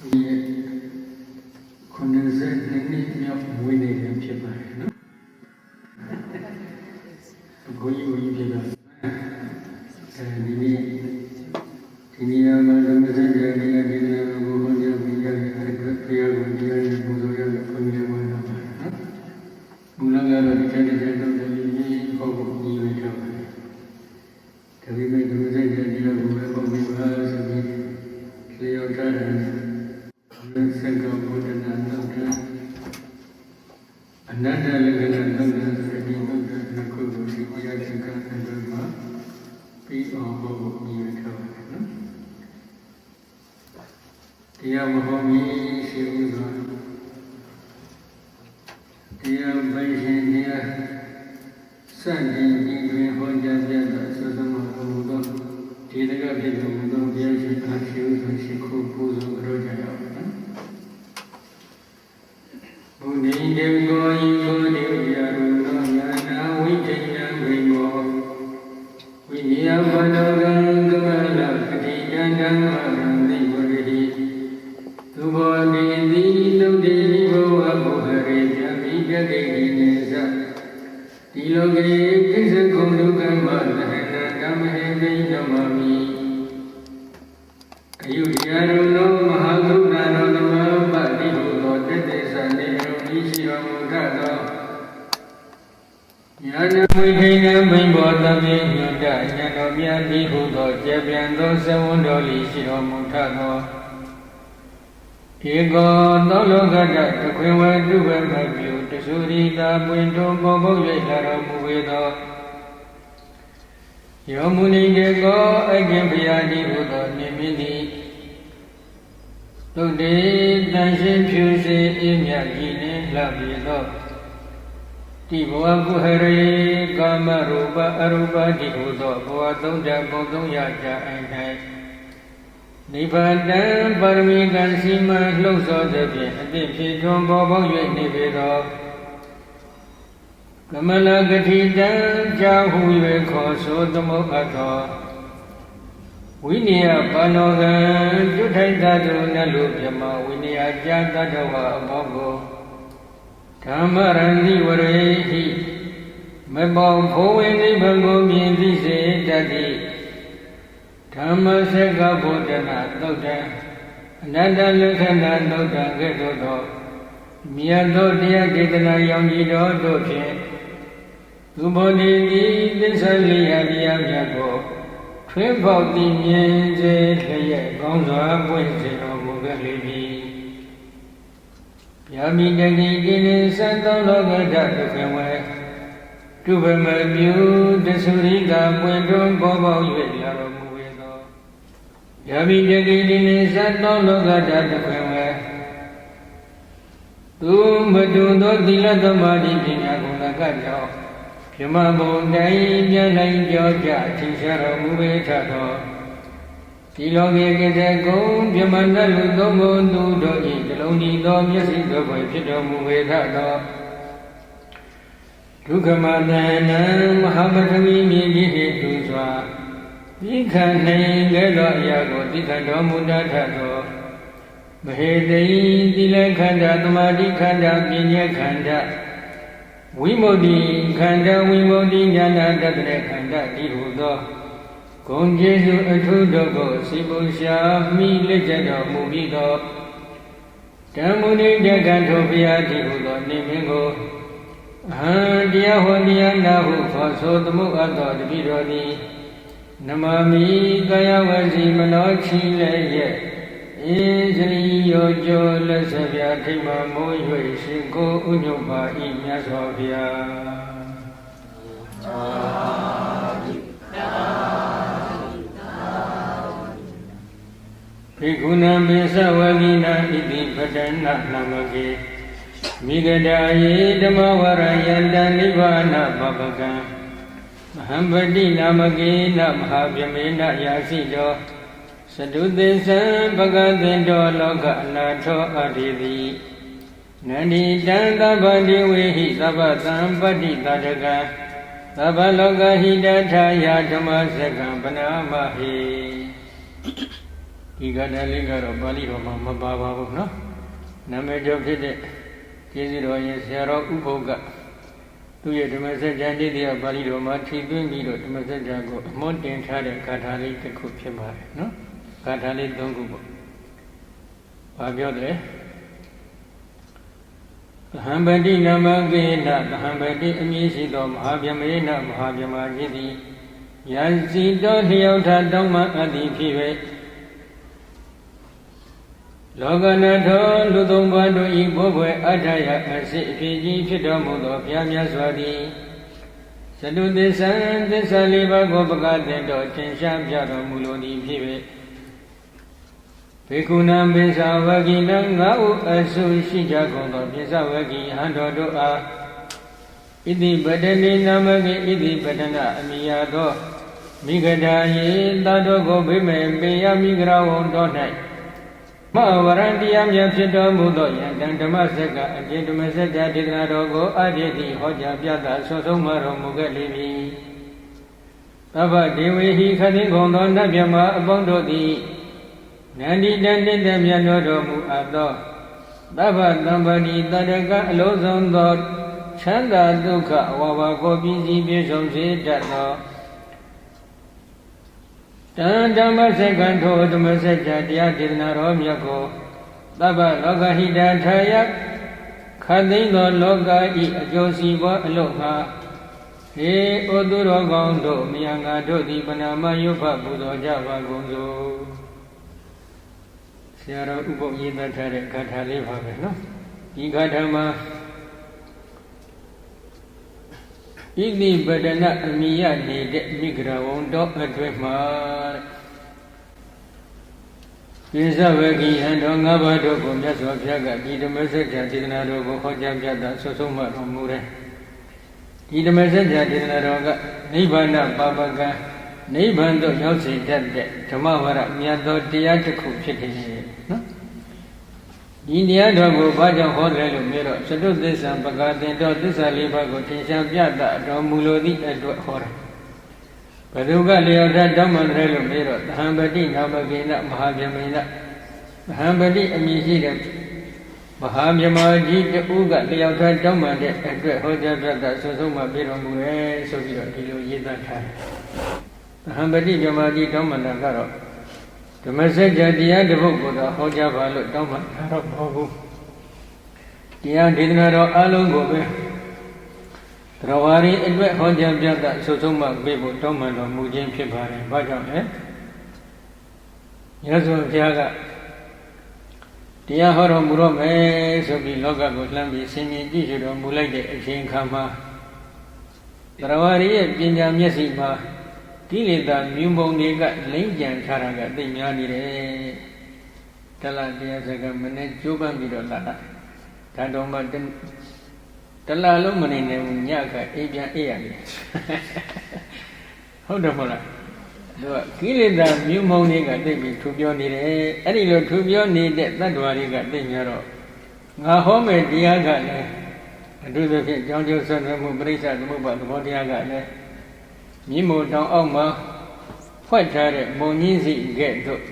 ဒီခုနှစ်ဆက်နှစ်မြောက်ဝိနေရဖြစ်ပါတယ်နော် အနတ္တလက္ခဏာသုတ်တဆိုတဲ့ဒီသုတ်တနှစ်ခုကိုဒီတရားစက္ကအတွင်းမှာပြီးအောင်ဟောဖို့ညီရထားပါတယ်နော်တရားမဟောမီရှိဥစွာတရားပိုင်ရှင်တရားစတင်ဒီတွင်ဟောကြားပြသောသုသမဘုံသောဒီတကဖြစ်တော်မူသောဘုရားရှင်အားရှိဥစွာရှိခိုးပူဇော်ကြရအောင် တော်မြတ်ဤဟုသောကျေပြန်သောသဝန္တော်လီရှိတော်မူထသောဧကောသောလောကတတခွင်ဝတုဝမပြုတသုရိတာပွင့်တော်ပေါ်ပုတ်၍လာတော်မူဝေသောယောမုနိတေကောအကျင့်ဖျားတိဟုသောနိမိတိသုတေတန်ရှင်းဖြူစေအင်းမြတ်ကြီးနှင့်လှပြေသော တိဘဝကုဟရေကာမရူပအရူပတိဟုသောဘဝသုံးဓာတ်ပုံသုံးရကြအိုင်၌နိဗ္ဗာန်တံပါရမီကံစီမံလှုပ်ဆော်သဖြင့်အသည့်ဖြစ်ထွန်းပေါ်ပေါက်၍နေပေသောကမလကတိတံကြာဟု၍ခေါ်ဆိုသမုတ်အပ်သောဝိနည်းဘာနောကံကျွထိုက်သတ္တုနလုပြမဝိနည်းကြာတတ္တဝအမောကို ဓမ္မရဏိဝရေဟိမပေါဘိုးဝင်နိဗ္ဗာန်ကိုမြင်သိစေတတ်သည်ဓမ္မစက္ကဗုဒ္ဓနာသုတ်တံအနတ္တလက္ခဏာသုတ်တံကဲ့သို့သောမြတ်သောတရားဒေသနာရောင်ကြီးတော်တို့ဖြင့်သူဘောတိတိသစ္စာလေးရာတရားမြတ်ကိုထွေးပေါက်သိမြင်စေလျက်ကောင်းစွာပွင့်စေတော်မူခဲ့လေပြီ ယာမိတကိတိနေသံသောလောကဓာတ်ဒုက္ခဝေတုဗမပြုတသုရိကပွင့်တွန်းပေါ်ပေါက်၍လာတော်မူဝေသောယာမိတကိတိနေသံသောလောကဓာတ်ဒုက္ခဝေသူမတုသောသီလသမာဓိပညာဂုဏကကြောင့်မြမဘုံတိုင်းပြန်နိုင်ကြောကြထင်ရှားတော်မူပေထသော ဒီလောကေကိတကုံမြမတလူသုံးဘုံသူတို့၏တလုံးဒီသောမျက်စိတို့ဘွယ်ဖြစ်တော်မူပေထသောဒုက္ခမတဏံမဟာပထဝီမြေကြီး၏သူစွာဤခန္နိုင်ခဲ့သောအရာကိုသိခတော်မူတတ်သောမဟေတိသီလခန္ဓာသမာဓိခန္ဓာပညာခန္ဓာဝိမု ക്തി ခန္ဓာဝိမု ക്തി ဉာဏတတ္တရခန္ဓာဒီဟုသော ဂုံကျေစုအထုတို့ကိုစိပုရှာမိလက်ကျက်တော်မူပြီးသောဓမ္မုနိတကံထိုဘုရားဒီဟုသောနေမင်းကိုအဟံတရားဟောတရားနာဟုခေါ်ဆိုသမုတ်အပ်သောတပိတော်သည်နမမိကာယဝစီမနောချီလည်းရဲ့အင်းစရိယောကျော်လက်ဆက်ပြထိမ္မာမိုး၍ရှင်ကိုဥညုတ်ပါဤမြတ်စွာဘုရား ကုဏံပိသဝဂိနာဣတိပတနနာမကေမိဂဒာယေဓမ္မဝရယန္တနိဗ္ဗာနပပကံမဟံပတိနာမကေနမဟာဗြမေနယာစီတောသတုသေသံပကသင်တောလောကအနာထောအရိတိနန္ဒီတံသဗ္ဗတိဝေဟိသဗ္ဗသံပတ္တိတတကံသဗ္ဗလောကဟိတထာယဓမ္မစကံပနာမဟိ ဒီကထာလေးကတော့ပါဠိတော်မှာမပါပါဘူးနော်နာမည်ကျော်ဖြစ်တဲ့ကျေးဇူးတော်ရင်ဆရာတော်ဥပုပ်ကသူ့ရဲ့ဓမ္မစကြာနေ့တရားပါဠိတော်မှာထည့်သွင်းပြီးတော့ဓမ္မစကြာကိုအမွန်တင်ထားတဲ့ဂါထာလေးတစ်ခုဖြစ်ပါတယ်နော်ဂါထာလေး၃ခုပေါ့ဘာပြောတယ်သဟံပတိနမကေနသဟံပတိအမည်ရှိသောမဟာဗျမေနမဟာဗျမာကြီးသည်ယံစီတော်လျောက်ထတောင်းမှအပ်သည်ဖြစ်၍ လောကနာထောလူသုံးပါးတို့ဤဘိုးဘွယ်အထာယအစစ်အဖြစ်ကြီးဖြစ်တော်မူသောဘုရားမြတ်စွာသည်သတုသစ္စာသစ္စာလေးပါးကိုပကတဲ့တော်သင်ရှားပြတော်မူလိုသည်ဖြစ်၍ဘေကုဏံပိဿဝဂိနံငါဥအဆုရှိကြကုန်သောပိဿဝဂိဟံတော်တို့အားဣတိပတနေနာမကေဣတိပတနာအမိယာသောမိဂဒာယေသာတော်ကိုဗိမေပေယမိဂရဝံတော်၌ မဝရံတရားမြတ်ဖြစ်တော်မူသောယံတံဓမ္မစက္ကအကျင့်ဓမ္မစက္ကဒေသနာတော်ကိုအတ္တိတိဟောကြားပြသဆွဆုံးမတော်မူခဲ့လေပြီသဗ္ဗဒေဝေဟိခတိကုံသောနတ်မြမအပေါင်းတို့သည်နန္ဒီတန်တတဲ့မြတ်တော်မူအပ်သောသဗ္ဗတံပတိတရကအလုံးစုံသောချမ်းသာဒုက္ခအဝါဘာကိုပြည့်စည်ပြည့်စုံစေတတ်သော တန်ဓမ္မစက္ကံထိုဓမ္မစကြာတရားဒေသနာတော်မြတ်ကိုသဗ္ဗလောကဟိတထာယခသိန်းသောလောကဤအကျိုးစီးပွားအလို့ငါဟေဩသူတော်ကောင်းတို့မြာငါတို့သည်ပဏာမယုဖပူဇော်ကြပါကုန်စို့ဆရာတော်ဥပုပ်ရေးသားထားတဲ့ဂါထာလေးပါပဲနော်ဒီဂါထာမှာ ဣတိပဒနာအမိယနေတဲ့မိဂရဝံတော်အတွဲမှာပိစဝဂိဟံတော်ငါးပါးတို့ကိုမြတ်စွာဘုရားကဒီဓမ္မစကြာဒေသနာတော်ကိုဟောကြားပြတာဆွဆုံးမှတော်မူတယ်ဒီဓမ္မစကြာဒေသနာတော်ကနိဗ္ဗာန်ပါပကံနိဗ္ဗာန်သို့ရောက်စေတတ်တဲ့ဓမ္မဝရမြတ်သောတရားတစ်ခုဖြစ်တယ် နော်ဒီတရားတော်ကိုဘာကြောင့်ဟောတယ်လို့ပြောတော့သတုသစ္စာပကာတင်တော်သစ္စာလေးပါးကိုသင်္ချာပြတတ်တော်မူလိုသည့်အတွက်ဟောတာဘဒုကလျောထဓမ္မတယ်လို့ပြောတော့သဟံပတိနာမကေနမဟာဗျမေနသဟံပတိအမည်ရှိတဲ့မဟာမြမကြီးတူကလျောထဓမ္မတဲ့အတွက်ဟောကြားပြတတ်ဆွဆုံးမှပြတော်မူတယ်ဆိုပြီးတော့ဒီလိုရေးသားထားတယ်သဟံပတိမြမကြီးဓမ္မတာကတော့ ဓမ္မစကြာတရားတစ်ပုဒ်ကိုတော့ဟောကြားပါလို့တောင်းမှတာတော့မဟုတ်ဘူးတရားဒေသနာတော်အလုံးကိုပဲတော်ဝါရီအတွက်ဟောကြားပြသဆုဆုံးမှပြေဖို့တောင်းမှတော်မူခြင်းဖြစ်ပါတယ်။ဘာကြောင့်လဲ။ရသော်ဘုရားကတရားဟောတော်မူတော့မယ်ဆိုပြီးလောကကိုလှမ်းပြီးဆင်ញင်ကြည့်ရတော်မူလိုက်တဲ့အချိန်ခါမှာတော်ဝါရီရဲ့ပညာမျက်စိမှာ ကိလေသာမြုံပုံတွေကလိမ့်ကြံထားတာကသိများနေတယ်တလတရားစကမနဲ့ကြိုးပမ်းပြီးတော့လာတာဒါတော့မှတလလုံးမနေနိုင်ဘူးညကအေးပြန်အေးရတယ်ဟုတ်တယ်မဟုတ်လားသူကကိလေသာမြုံပုံတွေကသိပြီးထူပြောနေတယ်အဲ့ဒီလိုထူပြောနေတဲ့တ attva တွေကသိများတော့ငါဟောမယ်တရားကလည်းအထူးသဖြင့်ကြောင်းကျိုးဆွမ်းမှုပြိဿသမုပ္ပါသဘောတရားကလည်း မြင့်မို့တောင်အောက်မှာဖွက်ထားတဲ့မုံကြီးစီကဲ့သို့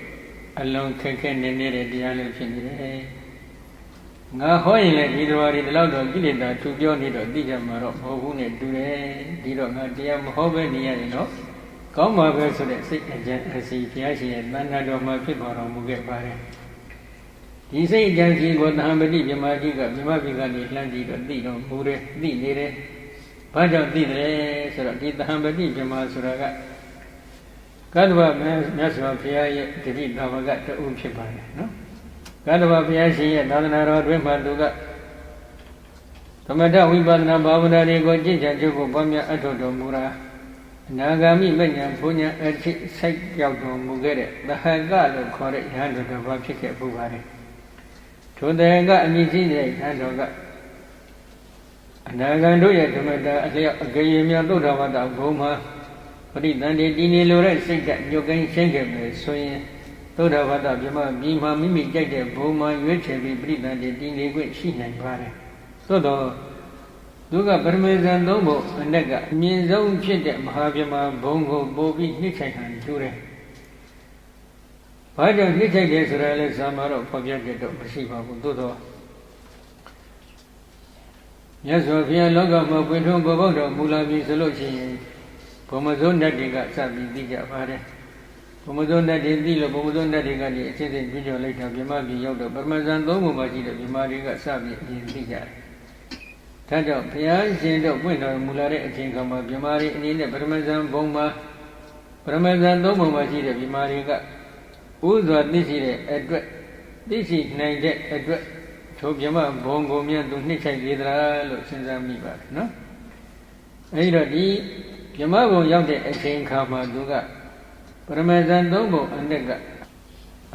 အလုံးခက်ခဲနေနေတဲ့တရားလေးဖြစ်နေတယ်။ငါဟောရင်လည်းဒီတော်ရီဒီလောက်တော့ကိလေသာထူပြောနေတော့သိကြမှာတော့မဟုတ်ဘူးနဲ့တူတယ်။ဒီတော့ငါတရားမဟောပဲနေရရင်တော့ကောင်းပါပဲဆိုတဲ့စိတ်အကြံအစီဘုရားရှင်ရဲ့တဏ္ဍာတော်မှာဖြစ်ပေါ်တော်မူခဲ့ပါတယ်။ဒီစိတ်အကြံစီကိုသံပတိမြမကြီးကမြမပြည်ကနေလှမ်းကြည့်တော့သိတော့မူတယ်သိနေတယ်။ ဘာကြောင့်သိတယ်ဆိုတော့ဒီသဟံပတိပြမဆိုတာကကတ္တဗမြတ်စွာဘုရားရဲ့တတိသာဝကတူဖြစ်ပါတယ်နော်ကတ္တဗဘုရားရှင်ရဲ့သာသနာတော်အတွင်းမှာသူကသမထဝိပဿနာဘာဝနာတွေကိုကြင်ကြံချုပ်ကိုပွားများအထောက်တော်မူတာအနာဂါမိမညာဘုညာအထိစိုက်ရောက်တော်မူခဲ့တဲ့သဟကလို့ခေါ်တဲ့ယဟန်တော်တစ်ပါးဖြစ်ခဲ့ပူပါတယ်ထိုတဟကအမည်ရှိတဲ့ယဟန်တော်က အနာဂံတို့ရဲ့ဓမ္မတာအလျောက်အကြေမြတ်သုဒ္ဓဝတ္တဘုံမှာပရိသန္တိတည်နေလိုတဲ့စိတ်ကညုတ်ကိန်းရှင်းခဲ့မယ်ဆိုရင်သုဒ္ဓဝတ္တပြမပြီးမှမိမိကြိုက်တဲ့ဘုံမှာရွေးချယ်ပြီးပရိသန္တိတည်နေခွင့်ရှိနိုင်ပါတယ်သို့တော့သူကပရမေဇန်သုံးဖို့အ내ကအမြင့်ဆုံးဖြစ်တဲ့မဟာပြမဘုံကိုပို့ပြီးနှိမ့်ချိုင်ခံထူတယ်ဘဘာကြောင့်နှိမ့်ချိုက်တယ်ဆိုတာလဲဇာမာတော့ဖော်ပြကြတော့မရှိပါဘူးသို့တော့ မြတ်စွာဘုရားလောကမှာပွင့်ထွန်းပေါ်ပေါက်တော်မူလာပြီဆိုလို့ရှိရင်ဘုံမစိုးတတ်တွေကစပြီးသိကြပါတယ်ဘုံမစိုးတတ်တွေသိလို့ဘုံမစိုးတတ်တွေကနေအစစ်စစ်ပြည့်ကျော်လိုက်တာမြမပြည်ရောက်တော့ပရမဇန်သုံးပုံမှာရှိတဲ့မြမတွေကစပြီးအရင်သိကြတယ်ဒါကြောင့်ဘုရားရှင်တို့ပွင့်တော်မူလာတဲ့အချိန်ခါမှာမြမတွေအနေနဲ့ပရမဇန်ဘုံမှာပရမဇန်သုံးပုံမှာရှိတဲ့မြမတွေကဥစွာသိရှိတဲ့အတွက်သိရှိနိုင်တဲ့အတွက် ထိုမြမဘုံကိုမြတ်သူနှစ်ချိုက်သေးသလားလို့စဉ်းစားမိပါတယ်နော်အဲဒီတော့ဒီမြမဘုံရောက်တဲ့အချိန်ခါမှာသူကပရမဇန်သုံးပုံအနှစ်က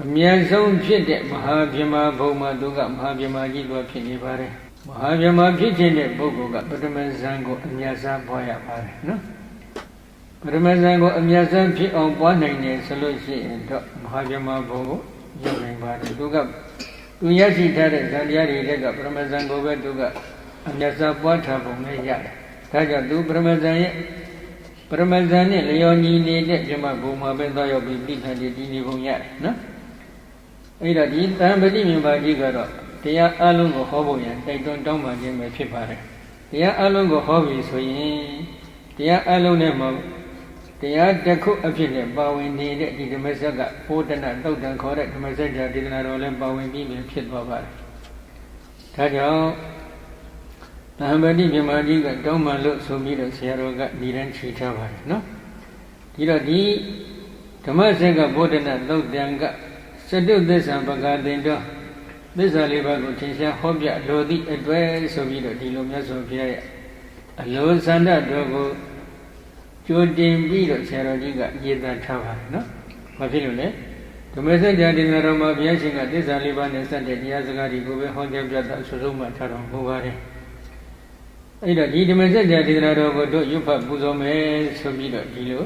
အမြတ်ဆုံးဖြစ်တဲ့မဟာဗြဟ္မာဘုံမှာသူကမဟာဗြဟ္မာကြီးလိုဖြစ်နေပါတယ်မဟာဗြဟ္မာဖြစ်ခြင်းတဲ့ပုဂ္ဂိုလ်ကပရမဇန်ကိုအမြတ်စားပွားရပါတယ်နော်ပရမဇန်ကိုအမြတ်စားဖြစ်အောင်ပွားနိုင်တယ်ဆိုလို့ရှိရင်တော့မဟာဗြဟ္မာဘုံကိုရောက်နိုင်ပါတယ်သူက သူရရှိထားတဲ့ဇန်တရားတွေတဲ့ကပရမဇန်ကိုပဲသူကအမြတ်စားပွားထားပုံနဲ့ရတယ်ဒါကြောင့်သူပရမဇန်ရဲ့ပရမဇန်နဲ့လျော်ညီနေတဲ့ပြမဘုံမှာပဲသွားရောက်ပြီးပြိဋ္ဌာန်တည်နေပုံရတယ်နော်အဲ့တော့ဒီတန်ပတိမြင်ပါကြီးကတော့တရားအလုံးကိုဟောဖို့ရန်တိုက်တွန်းတောင်းပန်ခြင်းပဲဖြစ်ပါတယ်တရားအလုံးကိုဟောပြီဆိုရင်တရားအလုံးနဲ့မှ တရားတစ်ခုအဖြစ်နဲ့ပါဝင်နေတဲ့ဒီဓမ္မစက်ကပိုးတနာတုတ်တန်ခေါ်တဲ့ဓမ္မစက်ကြာဒေသနာတော်လည်းပါဝင်ပြီးပြီဖြစ်သွားပါတယ်ဒါကြောင့်သဟံပတိမြမကြီးကတောင်းပန်လို့ဆိုပြီးတော့ဆရာတော်ကဒီတန်းခြေထားပါတယ်နော်ဒီတော့ဒီဓမ္မစက်ကဘုဒ္ဓနာသုတ်တံကစတုသစ္စာပကာသင်တော်သစ္စာလေးပါးကိုထင်ရှားဟောပြလိုသည့်အတွက်ဆိုပြီးတော့ဒီလိုမြတ်စွာဘုရားရဲ့အလိုဆန္ဒတော်ကို ကြိုတင်ပြီးတော့ဆရာတော်ကြီးကရေးသားထားပါတယ်နော်။ဘာဖြစ်လို့လဲဓမ္မစကြာဒေသနာတော်မှာဘုရားရှင်ကသစ္စာလေးပါးနဲ့စတဲ့တရားစကားတွေကိုပဲဟောကြားပြတာအဆိုဆုံးမှထားတော်မူပါတယ်။အဲ့တော့ဒီဓမ္မစကြာဒေသနာတော်ကိုတို့ရွတ်ဖတ်ပူဇော်မယ်ဆိုပြီးတော့ဒီလို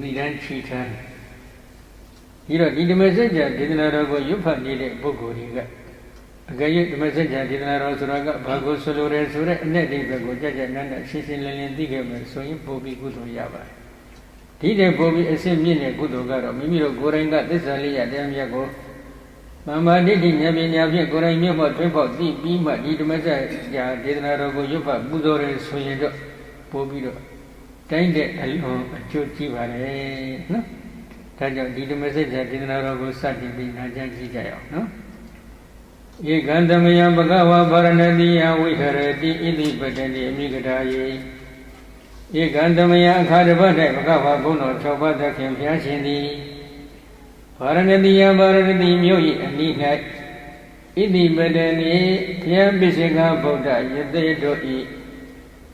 နိဒန်းချီထားတယ်။ဒီတော့ဒီဓမ္မစကြာဒေသနာတော်ကိုရွတ်ဖတ်နေတဲ့ပုဂ္ဂိုလ်တွေက အကယ်၍ဓမ္မစကြာဒေသနာတော်ဆိုတာကဘာကိုဆိုလိုရဲဆိုတဲ့အ내အိဗယ်ကိုကြကြနန်းနန်းရှင်းရှင်းလင်းလင်းသိခဲ့မယ်ဆိုရင်ပို့ပြီးကုသိုလ်ရပါတယ်။ဒီတဲ့ပို့ပြီးအစစ်မြင့်တဲ့ကုသိုလ်ကတော့မိမိတို့ကိုယ်တိုင်ကသစ္စာလေးရတရားမြတ်ကိုမမ္မာဒိဋ္ဌိဉာဏ်ပညာဖြင့်ကိုယ်တိုင်မြတ်မှထွန်းပေါက်သိပြီးမှဒီဓမ္မစကြာဒေသနာတော်ကိုရွတ်ဖတ်ပူဇော်ရဲဆိုရင်တော့ပို့ပြီးတော့တိုင်းတဲ့အလုံးအကျိုးကြီးပါလေနော်။ဒါကြောင့်ဒီဓမ္မစကြာဒေသနာတော်ကိုစတင်ပြီးနာကြားကြည့်ကြရအောင်နော်။ ဧကံသမယဘဂဝါဗရဏတိယဝိဟရတိဣတိပတတိအမိကတာယေဧကံသမယအခါတပတ်၌ဘဂဝါဘုန်းတော်၆ပါးသခင်ဘုရားရှင်သည်ဗရဏတိယဗရဏတိမြို့၏အနိ၌ဣတိပတတိဘုရားပိစိကဗုဒ္ဓယသိတို့၏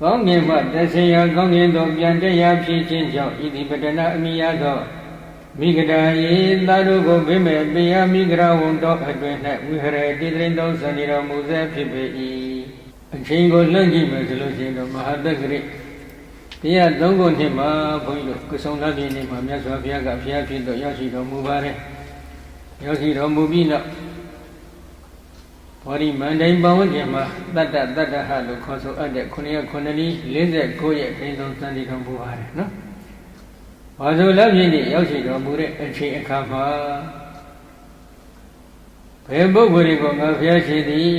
ကောင်းငင်မှတဆေယကောင်းငင်သို့ပြန်တရားဖြစ်ခြင်းကြောင့်ဣတိပတနာအမိယသော မိဂဒာယေသာတို့ကိုဗိမေပေယမိဂရဝံတော်အတွင်၌ဝိဟရတိတရင်သုံးဆန်နေတော်မူစေဖြစ်ပေ၏အချိန်ကိုလွန့်ကြည့်မယ်ဆိုလို့ရှိရင်တော့မဟာတက္ကရိတရားသုံးခုနှစ်မှာဘုန်းကြီးတို့ကုဆောင်လာပြည့်နေ့မှာမြတ်စွာဘုရားကဘုရားဖြစ်တော့ရောက်ရှိတော်မူပါတယ်ရောက်ရှိတော်မူပြီးတော့ဘောဒီမန္တိုင်ပဝန်းကျင်မှာတတ္တတတ္တဟလို့ခေါ်ဆိုအပ်တဲ့9ရက်9လီ49ရက်ထိန်းသုံးစံတည်တော်မူပါတယ်နော် ဘာဆိုလက်ပြည့်နေ့ရောက်ရှိတော်မူတဲ့အချိန်အခါမှာဘယ်ပုဂ္ဂိုလ်တွေကိုငါဘုရားရှင်သည်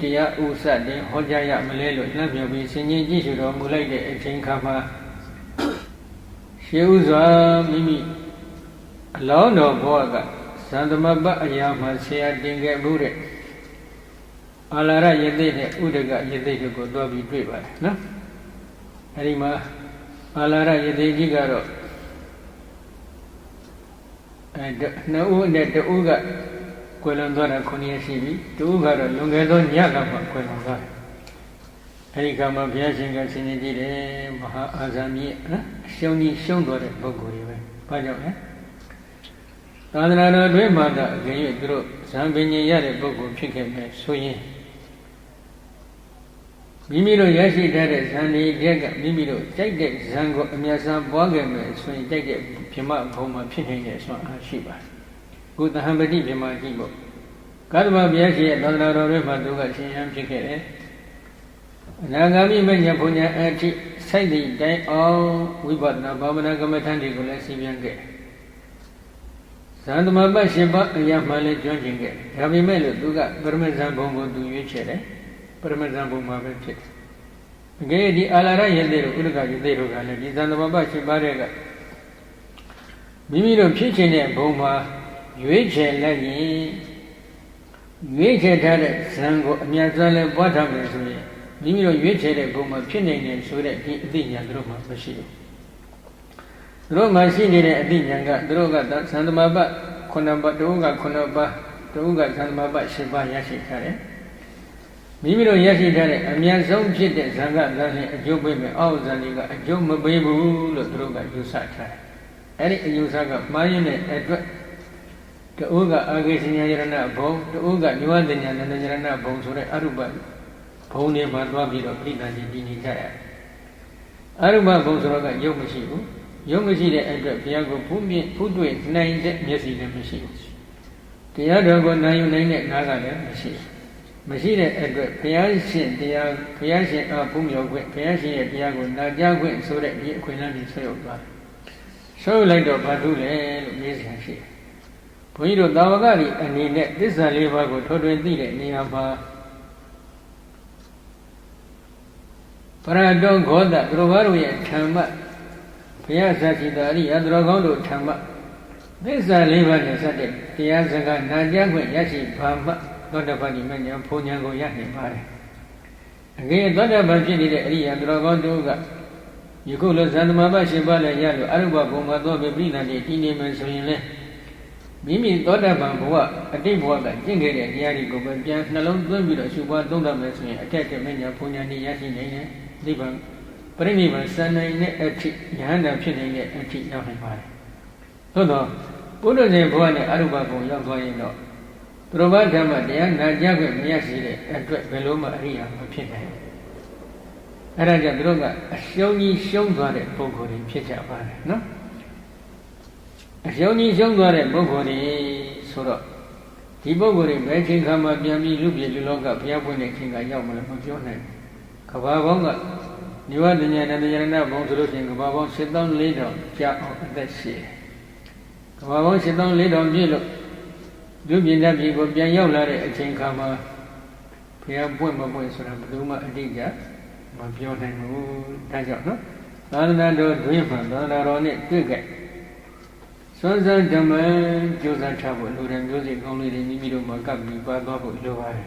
တရားဥစတင်ဟောကြားရမလဲလို့လှမ်းပြောပြီးဆင်ញင်ကြည့်ရှုတော်မူလိုက်တဲ့အချိန်ခါမှာရှေးဥစွာမိမိအလောင်းတော်ဘဝကသံသမပအရာမှာဆရာတင်ခဲ့မှုတဲ့အာလာရယသိနဲ့ဥဒကယသိတို့ကိုတွားပြီးတွေ့ပါတယ်နော်အဲဒီမှာအာလာရယသိကြီးကတော့ အဲနှစ်ဦးနဲ့တဦးကကွယ်လွန်သွားတာ9ရက်ရှိပြီတဦးကတော့လွန်ခဲ့သောညကမှကွယ်လွန်သွားတယ်အဲဒီကမှဘုရားရှင်ကဆင်ခြင်ကြည့်တယ်မဟာအာဇာမြင့်နော်အရှုံးကြီးရှုံးသွားတဲ့ပုဂ္ဂိုလ်တွေပဲဘာကြောင့်လဲသာသနာတော်အတွင်းမှာတော့အကယ်၍သူတို့ဇံပင်ញင်ရတဲ့ပုဂ္ဂိုလ်ဖြစ်ခဲ့မယ်ဆိုရင် မိမိတို့ရရှိထားတဲ့ဇံဒီတက်ကမိမိတို့ကြိုက်တဲ့ဇံကိုအမြတ်ဆန်းပွားခဲ့မယ်ဆိုရင်ကြိုက်တဲ့ဗြဟ္မဘုံမှာဖြစ်နိုင်တဲ့ဆွမ်းအားရှိပါတယ်။ခုသဟံပတိဗြဟ္မကြီးပေါ့ကတ္တမဘုရားရှိရဲ့သာသနာတော်တွေမှာသူကရှင်ဟန်ဖြစ်ခဲ့တယ်။အနာဂါမိမညာဘုံညာအထိစိုက်သည့်တိုင်အောင်ဝိပဿနာဘာဝနာကမ္မထန်တွေကိုလည်းစီပြန်ခဲ့။ဇဇန်သမပတ်ရှင်ပါအရာမှလည်းကျွမ်းကျင်ခဲ့ဒါပေမဲ့လို့သူကပရမဇန်ဘုံကိုသူရွေးချယ်တယ် ပရမဇန်ဘုံမှာပဲဖြစ်တယ်အကယ်ဒီအာလာရယသေတို့ဥဒကယသေတို့ကလည်းဒီဇန်သမပတ်ရှင်ပါတဲ့ကမိမိတို့ဖြစ်ခြင်းတဲ့ဘုံမှာရွေးချယ်လိုက်ရင်ရွေးချယ်ထားတဲ့ဇန်ကိုအများဆုံးလဲပွားထားမယ်ဆိုရင်မိမိတို့ရွေးချယ်တဲ့ဘုံမှာဖြစ်နိုင်တယ်ဆိုတဲ့ဒီအသိဉာဏ်တို့မှမရှိဘူးသူတို့မှရှိနေတဲ့အသိဉာဏ်ကသူတို့ကသံသမဘတ်ခုနှစ်ပါးတို့ကခုနှစ်ပါးတို့ကသံသမဘတ်၈ပါးရရှိထားတယ် မိမိတို့ရရှိထားတဲ့အများဆုံးဖြစ်တဲ့ဇံကသဖြင့်အကျိုးပေးမယ်အောက်ဇံတွေကအကျိုးမပေးဘူးလို့သူတို့ကယူဆထားတယ်အဲ့ဒီအယူဆကမှားရင်းတဲ့အတွက်တူကအာဂေစဉ္ညာယရဏဘုံတူကညဝတဉ္ညာနန္ဒယရဏဘုံဆိုတဲ့အရုပဘုံတွေမှာသွားပြီးတော့ပြိတ္တန်ကြီးတည်နေကြရတယ်အရုပဘုံဆိုတော့ကရုပ်မရှိဘူးရုပ်မရှိတဲ့အတွက်ဘုရားကိုဖူးမြင့်ဖူးတွေ့နိုင်တဲ့မျက်စိလည်းမရှိဘူးတရားတော်ကိုနိုင်ယူနိုင်တဲ့နားကလည်းမရှိဘူး မရှိတဲ့အတွက်ဘုရားရှင်တရားဘုရားရှင်အဖူးမြော်ခွင့်ဘုရားရှင်ရဲ့တရားကိုနာကြားခွင့်ဆိုတဲ့ဒီအခွင့်အလမ်းကြီးဆွေးရောက်သွားတယ်ဆွေးရောက်လိုက်တော့ဘာလို့လဲလို့မေးစရာရှိတယ်ဘုန်းကြီးတို့တာဝကကြီးအနေနဲ့သစ္စာလေးပါးကိုထောထွင်းသိတဲ့နေရာမှာပရတောဂောတသူတော်ဘာတို့ရဲ့ဓမ္မဘုရားစာရှိတာအရိယသူတော်ကောင်းတို့ဓမ္မသစ္စာလေးပါးနဲ့စတဲ့တရားစကားနာကြားခွင့်ရရှိပါမှ သောတပတိမညာဘုံညာကိုရနိုင်ပါတယ်အကယ်သောတပန်ဖြစ်နေတဲ့အရိယသူတော်ကောင်းတို့ကယခုလိုဇန်သမဘရှင်ပါလည်းရလို့အရုပဘုံမှာတော့ပြိဋ္ဌာန်တည်တည်နေမယ်ဆိုရင်လည်းမိမိသောတပန်ဘဝအတိတ်ဘဝကကျင့်ခဲ့တဲ့တရားတွေကိုပဲပြန်နှလုံးသွင်းပြီးတော့ရှုပွားသုံးသပ်မယ်ဆိုရင်အထက်ထက်မညာဘုံညာနေရရှိနိုင်တယ်နိဗ္ဗာန်ပရိနိဗ္ဗာန်စံနိုင်တဲ့အထိယဟန္တာဖြစ်နိုင်တဲ့အထိရောက်နိုင်ပါတယ်သို့တော့ပုရိသေဘဝနဲ့အရုပဘုံရောက်သွားရင်တော့ သူတော်ဘာဓမ္မတရားနာကြခွင့်မရရှိတဲ့အတွက်ဘယ်လိုမှအရိယာမဖြစ်နိုင်ဘူးအဲ့ဒါကြောင့်သူတို့ကအရှုံးကြီးရှုံးသွားတဲ့ပုဂ္ဂိုလ်တွေဖြစ်ကြပါတယ်နော်အရှုံးကြီးရှုံးသွားတဲ့ပုဂ္ဂိုလ်တွေဆိုတော့ဒီပုဂ္ဂိုလ်တွေဘယ်ချိန်ခါမှပြန်ပြီးလူပြည်လူလောကဘုရားပွင့်တဲ့ချိန်ကရောက်မလဲမပြောနိုင်ဘူးကဘာပေါင်းကနိဝတညာနဲ့တရားနာဘုံဆိုလို့ရှိရင်ကဘာပေါင်း7400ကြာအောင်အသက်ရှိတယ်ကဘာပေါင်း7400ပြည့်လို့ လူပြည်တဲ့ပြည်ကိုပြန်ရောက်လာတဲ့အချိန်ခါမှာဘုရားပွင့်မပွင့်ဆိုတာဘယ်သူမှအတိအကျမပြောနိုင်ဘူးဒါကြောင့်နော်သာသနာတော်တွင်မှသာသနာတော်နဲ့တွေ့ကြစွမ်းစမ်းဓမ္မကြိုးစားထားဖို့လူတွေမျိုးစိကောင်းလေးတွေမိမိတို့မှာကပ်ပြီးပါသွားဖို့လိုပါတယ်